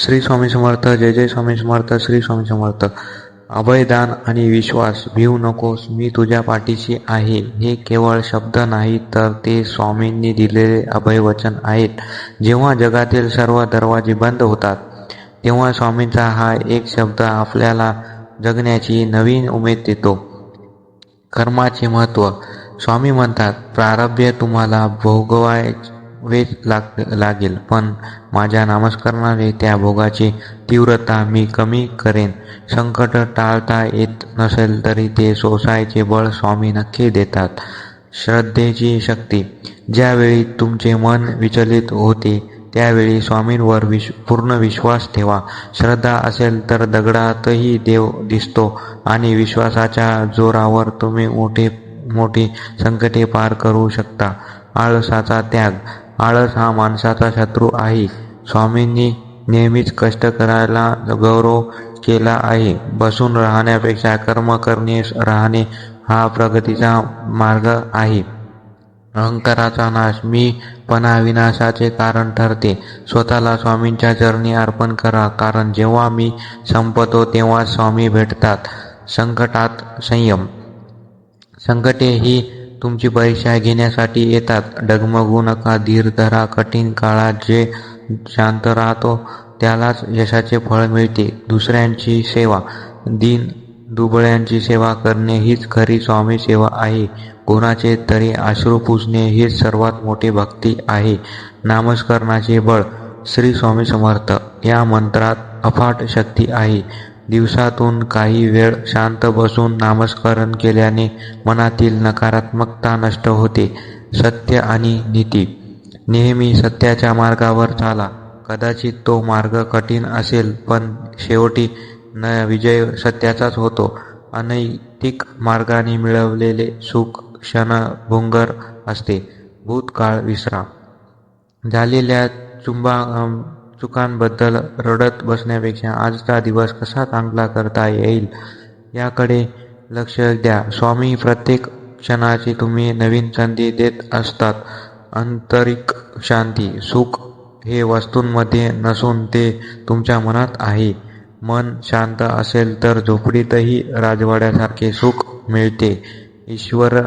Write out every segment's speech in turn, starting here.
श्री स्वामी समर्थ जय जय स्वामी समर्थ श्री स्वामी समर्थ. अभयदान आणि विश्वास भिवू नकोस मी तुझ्या पाठीशी आहे. हे केवळ शब्द नाही तर ते स्वामींनी दिलेले अभयवचन आहेत. जेव्हा जगातील सर्व दरवाजे बंद होतात तेव्हा स्वामींचा हा एक शब्द आपल्याला जगण्याची नवीन उमेद देतो. कर्माचे महत्त्व. स्वामी म्हणतात प्रारभ्य तुम्हाला भोगवाय वेच लाग लागेल. पण माझ्या नामस्करणाने त्या भोगाची तीव्रता मी कमी करेन. संकट टाळता येत नसेल तरी ते सोसायचे बळ स्वामी नक्की देतात. श्रद्धेची शक्ती. ज्यावेळी तुमचे मन विचलित होते त्यावेळी स्वामींवर विश पूर्ण विश्वास ठेवा. श्रद्धा असेल तर दगडातही देव दिसतो आणि विश्वासाच्या जोरावर तुम्ही मोठे मोठी संकटे पार करू शकता. आळसाचा त्याग. आळस हा माणसाचा शत्रू आहे. स्वामींनी नेहमीच कष्ट करायला गौरव केला आहे. बसून राहण्यापेक्षा कर्म करणे राहणे हा प्रगतीचा मार्ग आहे. अहंकाराचा नाश मी पणा विनाशाचे कारण ठरते. स्वतःला स्वामींच्या चरणी अर्पण करा. कारण जेव्हा मी संपतो तेव्हा स्वामी भेटतात. संकटात संयम. संकटे ही तुमची परीक्षा घेण्यासाठी येतात. डगमगू नका. धीर धरा. कठीण काळात जे शांत राहतो त्यालाच यशाचे फळ मिळते. दुसऱ्यांची सेवा. दिन दुबळ्यांची सेवा करणे हीच खरी स्वामी सेवा आहे. कोणाचे तरी अश्रू पुजणे हीच सर्वात मोठी भक्ती आहे. नामस्करणाचे बळ श्री स्वामी समर्थ. या मंत्रात अफाट शक्ती आहे. दिवसातून काही वेळ शांत बसून नामस्मरण केल्याने मनातील नकारात्मकता नष्ट होते सत्य आणि नीती. नेहमी सत्याच्या मार्गावर चाला. कदाचित तो मार्ग कठीण असेल पण शेवटी न विजय सत्याचाच होतो. अनैतिक मार्गाने मिळवलेले सुख क्षणभुंगर असते. भूतकाळ विसरा. झालेल्या चुंबा चुकांबद्दल रडत बसण्यापेक्षा आजचा दिवस कसा चांगला करता येईल याकडे लक्ष द्या. स्वामी प्रत्येक क्षणाची तुम्ही नवीन संधी देत असतात. आंतरिक शांती सुख हे वस्तूंमध्ये नसून ते तुमच्या मनात आहे. मन शांत असेल तर झोपडीतही राजवाड्यासारखे सुख मिळते. ईश्वर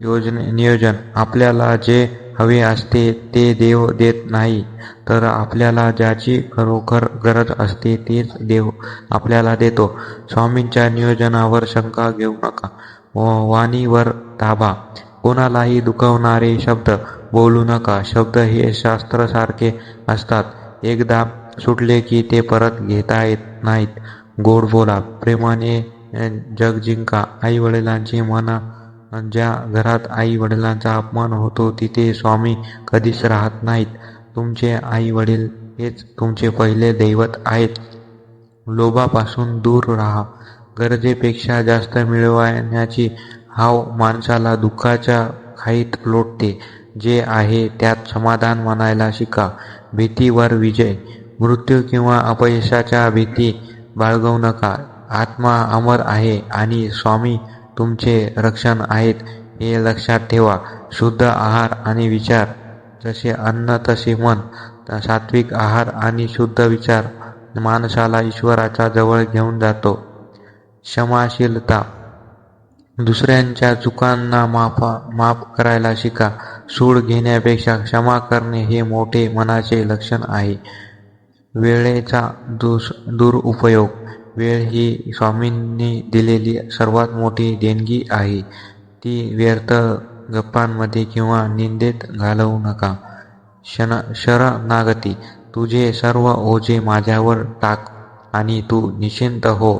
योजने नियोजन. आपल्याला जे हवे असते ते देव देत नाही. तर आपल्याला ज्याची खरोखर गरज असते तेच देव आपल्याला देतो. स्वामींच्या नियोजनावर शंका घेऊ नका. वाणीवर ताबा. कोणालाही दुखवणारे शब्द बोलू नका. शब्द हे शास्त्रासारखे असतात. एकदा सुटले की ते परत घेता येत नाहीत. गोड बोला. प्रेमाने जग जिंका आई वडिलांची मना ज्या घरात आई वडिलांचा अपमान होतो तिथे स्वामी कधीच राहत नाहीत. तुमचे आई वडील हेच तुमचे पहिले दैवत आहेत. लोभापासून दूर राहा. गरजेपेक्षा जास्त मिळवण्याची हाव माणसाला दुःखाच्या खाईत लोटते. जे आहे त्यात समाधान मानायला शिका. भीतीवर विजय. मृत्यू किंवा अपयशाच्या भीती बाळगवू नका. आत्मा अमर आहे आणि स्वामी तुमचे रक्षण आहेत हे लक्षात ठेवा. शुद्ध आहार आणि विचार जसे अन्न तसे मन. सात्विक आहार आणि शुद्ध विचार माणसाला ईश्वराच्या जवळ घेऊन जातो. क्षमाशीलता. दुसऱ्यांच्या चुकांना माफा माफ करायला शिका. सूड घेण्यापेक्षा क्षमा करणे हे मोठे मनाचे लक्षण आहे. वेळेचा दुस दुरुपयोग. वेळ ही स्वामींनी दिलेली सर्वात मोठी देणगी आहे. ती व्यर्थ गप्पांमध्ये किंवा निंदेत घालवू नका. शना शरणागती तुझे सर्व ओझे माझ्यावर टाक आणि तू निश्चिंत हो.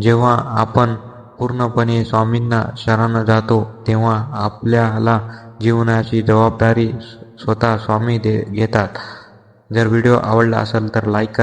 जेव्हा आपण पूर्णपणे स्वामींना शरण जातो तेव्हा आपल्याला जीवनाची जबाबदारी स्वतः स्वामी दे घेतात. जर व्हिडिओ आवडला असेल तर लाईक करा.